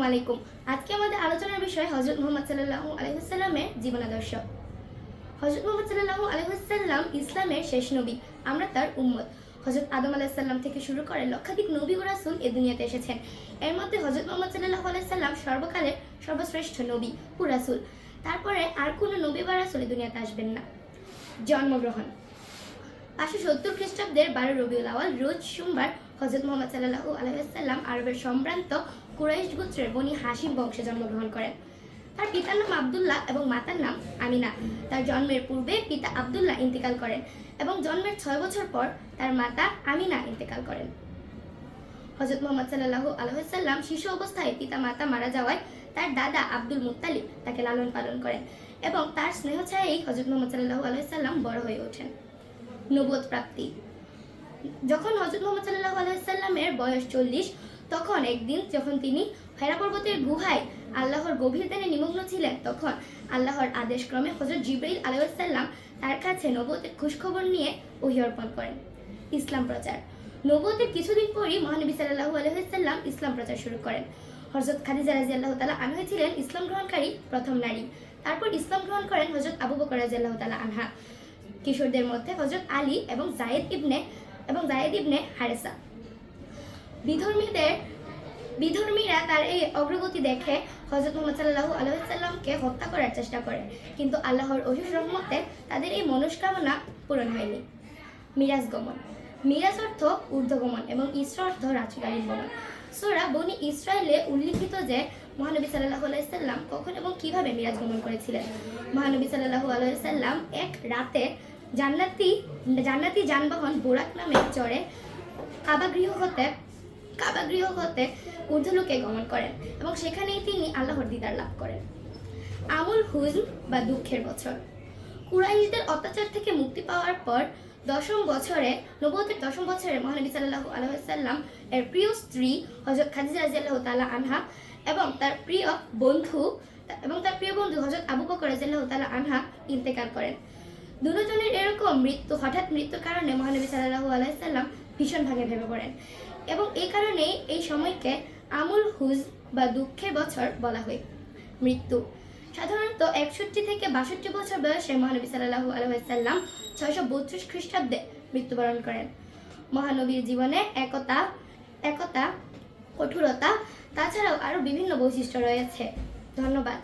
আসসালামু আলাইকুম। আজকে আমাদের আলোচনার বিষয় হজরত মোহাম্মদ সাল্লাহ আলহিসাল্লামের জীবনাদর্শ। হজরত মোহাম্মদ সাল্লাহ আলহিসাল্লাম ইসলামের শেষ নবী, আমরা তার উম্মত। হজরত আদম আলাহিসাল্লাম থেকে শুরু করে লক্ষাধিক নবী ও রাসুল এ দুনিয়াতে এসেছেন। এর মধ্যে হজরত মোহাম্মদ সাল্লাহ আলাইসাল্লাম সর্বকালের সর্বশ্রেষ্ঠ নবী ও রাসুল। তারপরে আর কোনো নবী বা রাসুল এ দুনিয়াতে আসবেন না। জন্মগ্রহণ। পাঁচশো সত্তর খ্রিস্টাব্দের বারো রবিউল আওয়াল রোজ সোমবার হজরত মোহাম্মদ সাল্লাহ আলহাম আরবের সম্ভ্রান্ত কুরাইশ গোত্রের বনি হাসিম বংশে জন্মগ্রহণ করেন। তার পিতার নাম আবদুল্লাহ এবং মাতার নাম আমিনা। তার জন্মের পূর্বে পিতা আবদুল্লাহ ইন্তেকাল করেন এবং জন্মের ছয় বছর পর তার মাতা আমিনা ইন্তেকাল করেন। হজরত মোহাম্মদ সাল্লাহ আলহাম শিশু অবস্থায় পিতা মাতা মারা যাওয়ায় তার দাদা আব্দুল মুত্তালিব তাকে লালন পালন করেন এবং তার স্নেহ ছায়াই হজরত মোহাম্মদ সাল্লাহ আলহাম বড় হয়ে ওঠেন। নবোধ প্রাপ্তি। যখন হজরত মোহাম্মদ সাল্লাহ আলাইসাল্লামের বয়স চল্লিশ, তখন একদিন যখন তিনি হেরা পর্বতের গুহায় আল্লাহর গভীর ধ্যানে নিমগ্ন ছিলেন, তখন আল্লাহর আদেশক্রমে হজরত জিব্রাইল আলাইসাল্লাম তার কাছে নবতের খুশখবর নিয়ে ওহি অর্পণ করেন। ইসলাম প্রচার। নবতের কিছুদিন পরই মহানবী সাল্লাহু আলহিসাল্লাম ইসলাম প্রচার শুরু করেন। হজরত খাদিজা রাজি আল্লাহ তালা আনহা ছিলেন ইসলাম গ্রহণকারী প্রথম নারী। তারপর ইসলাম গ্রহণ করেন হজরত আবু বকর রাজি আল্লাহ তালা আনহা। কিশোরদের মধ্যে হজরত আলী এবং জায়েদ ইবনে এবং জায়েদ ইবনে হারেসা। বিধর্মীদের বিধর্মীরা তার এই অগ্রগতি দেখে হজরত মোহাম্মদ সাল্লাহু আলহিসাল্লামকে হত্যা করার চেষ্টা করে। কিন্তু আল্লাহর অহিস রহমতে তাদের এই মনস্কামনা পূরণ হয়নি। মিরাজ গমন। মিরাজ অর্থ ঊর্ধ্বগমন এবং ইসরা অর্থ রাজকালীন গমন। সোরা বনি ইসরায়েলে উল্লিখিত যে মহানবী সাল্লাহু আলাইসাল্লাম কখন এবং কীভাবে মিরাজ গমন করেছিলেন। মহানবী সাল্লাহু আলাইসাল্লাম এক রাতে জান্নাতি জান্নাতি যানবাহন বোরাক নামে চড়ে কাবাগৃহ হতে কাবাগৃহ হতে ঊর্ধ্বলোকে গমন করেন এবং সেখানেই তিনি আল্লাহর দিদার লাভ করেন। আমুল হুজম বা দুঃখের বছর। কুরাইশদের অত্যাচার থেকে মুক্তি পাওয়ার পর দশম বছরে নবতের দশম বছরে মহানবী সাল্লাহু আলহাম এর প্রিয় স্ত্রী হজরত খাদিজা রাজিয়াল্লাহ তালা আনহা এবং তার প্রিয় বন্ধু এবং তার প্রিয় বন্ধু হজরত আবু বকর রাজিয়াল্লাহ তালা আনহা ইন্তেকাল করেন। দুজনের এরকম মৃত্যু, হঠাৎ মৃত্যুর কারণে মহানবী সাল্লাহু আলাইসাল্লাম ভীষণভাবে ভেবে পড়েন। এবং এই কারণেই এই সময়কে আমুল হুজ বা দুঃখের বছর বলা হয়, মৃত্যু। সাধারণত একষট্টি থেকে বাষট্টি বছর বয়সে মহানবী সাল্লাহু আলহাম ছয়শো বত্রিশ খ্রিস্টাব্দে মৃত্যুবরণ করেন। মহানবীর জীবনে একতা একতা, কঠোরতা, তাছাড়াও আরও বিভিন্ন বৈশিষ্ট্য রয়েছে। ধন্যবাদ।